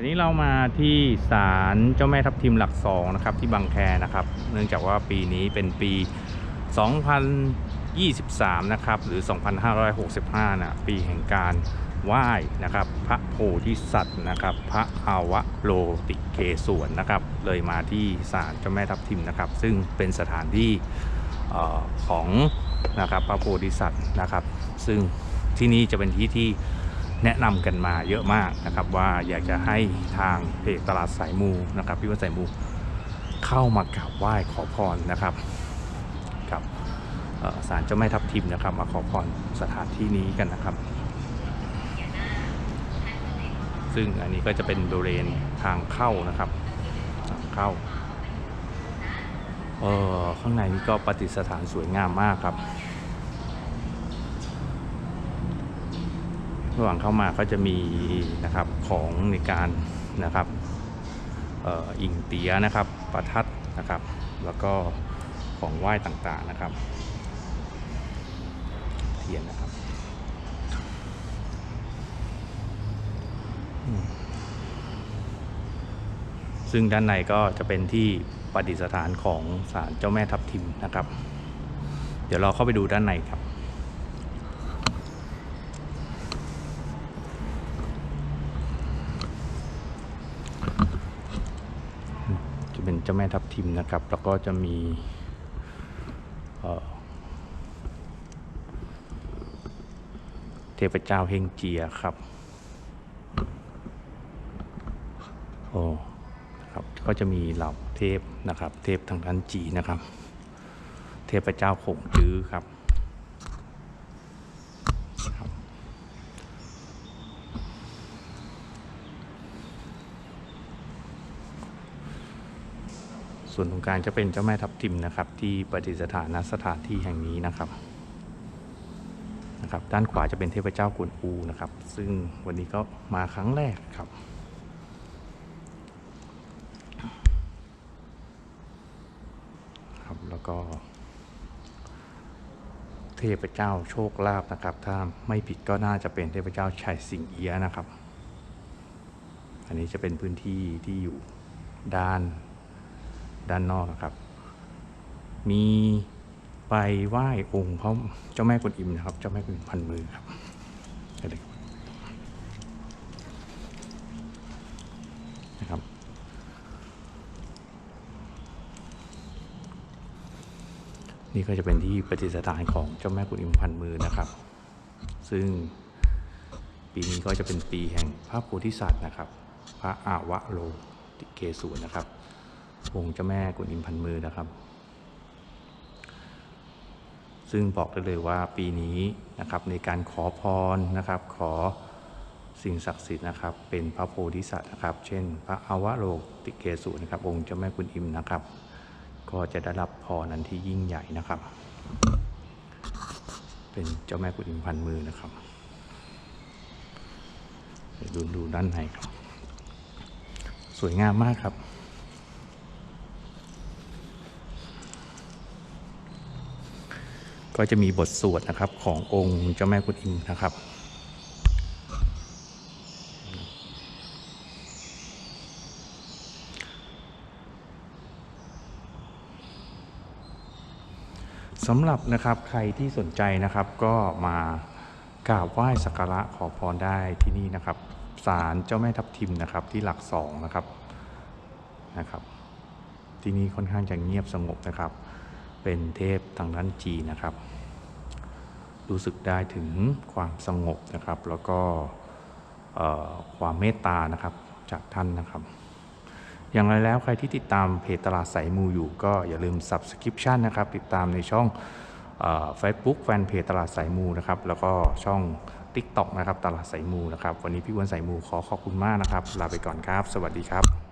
วันนี้เรามาที่ศาลเจ้าแม่ทับทิมหลักสองนะครับที่บางแคนะครับ เนื่องจากว่าปีนี้เป็นปี 2023 นะครับ หรือ 2565 นะปีแห่งการไหว้นะครับ พระโพธิสัตว์นะครับ พระอาวะโลติเกศวนนะครับ เลยมาที่ศาลเจ้าแม่ทับทิมนะครับ ซึ่งเป็นสถานที่อของนะครับพระโพธิสัตว์นะครับ ซึ่งที่นี่จะเป็นที่ที่ แนะนำกันมาเยอะมากนะครับ ว่าอยากจะให้ทางเพจตลาดสายมูนะครับพี่ว่าสายมูเข้ามากราบไหว้ขอพรนะครับกับศาลเจ้าแม่ทับทิมนะครับ มาขอพรสถานที่นี้กันนะครับ ซึ่งอันนี้ก็จะเป็นบริเวณทางเข้านะครับทางเข้าเออข้างในนี้ก็ประดิษฐานสวยงามมากครับ ระหว่างเข้ามาก็จะมีนะครับของในการนะครับอิงเตียนะครับประทัดนะครับ แล้วก็ของไหว้ต่างๆนะครับ เทียนนะครับซึ่งด้านในก็จะเป็นที่ประดิษฐานของศาลเจ้าแม่ทับทิมนะครับ เดี๋ยวเราเข้าไปดูด้านในครับ จะ เป็นเจ้าแม่ทับทิมนะครับ แล้วก็จะมีเเทพเจ้าเฮงเจียครับโอ้ครับก็จะมีเหล่าเทพนะครับ เทพทางด้านจีนะครับ เทพเจ้าขงจื้อครับ ส่วนตรงกลางจะเป็นเจ้าแม่ทับทิมนะครับ ที่ประดิษฐานณสถานที่แห่งนี้นะครับนะครับ ด้านขวาจะเป็นเทพเจ้ากวนอูนะครับ ซึ่งวันนี้ก็มาครั้งแรกครับครับ แล้วก็ เทพเจ้าโชคลาภนะครับ ถ้าไม่ผิดก็น่าจะเป็นเทพเจ้าชัยสิงเอียนะครับ อันนี้จะเป็นพื้นที่ที่อยู่ด้าน ด้านนอกนะครับ มีไปไหว้องค์พระเจ้าแม่กวนอิมนะครับ เจ้าแม่กวนอิมพันมือครับนะครับนี่ก็จะเป็นที่ประดิษฐานของเจ้าแม่กวนอิมพันมือนะครับ ซึ่งปีนี้ก็จะเป็นปีแห่งพระโพธิสัตว์นะครับ พระอาวะโลติเกศวนนะครับ องค์เจ้าแม่กุนอิมพันมือนะครับ ซึ่งบอกได้เลยว่าปีนี้นะครับในการขอพรนะครับ ขอสิ่งศักดิ์สิทธิ์นะครับ เป็นพระโพธิสัตว์นะครับ เช่น พระอวโลติเกสุนะครับ องค์เจ้าแม่กุนอิมนะครับ ก็จะได้รับพรนั้นที่ยิ่งใหญ่นะครับ เป็นเจ้าแม่กุนอิมพันมือนะครับดูดูด้านในครับ สวยงามมากครับ ก็จะมีบทสวดนะครับขององค์เจ้าแม่กุนอิมนะครับสำหรับนะครับใครที่สนใจนะครับก็มากราบไหว้สักการะขอพรได้ที่นี่นะครับศาลเจ้าแม่ทับทิมนะครับที่หลักสองนะครับนะครับ ที่นี่ค่อนข้างจะเงียบสงบนะครับ เป็นเทพทางด้านจีนะครับ รู้สึกได้ถึงความสงบนะครับ แล้วก็ความเมตตานะครับจากท่านนะครับ อย่างไรแล้วใครที่ติดตามเพจตลาดสายมูอยู่ก็อย่าลืม subscription นะครับ ติดตามในช่องเฟซบุ๊กแฟนเพจตลาดสายมูนะครับ แล้วก็ช่อง TikTok นะครับ ตลาดสายมูนะครับ วันนี้พี่วันสายมูขอขอบคุณมากนะครับ ลาไปก่อนครับ สวัสดีครับ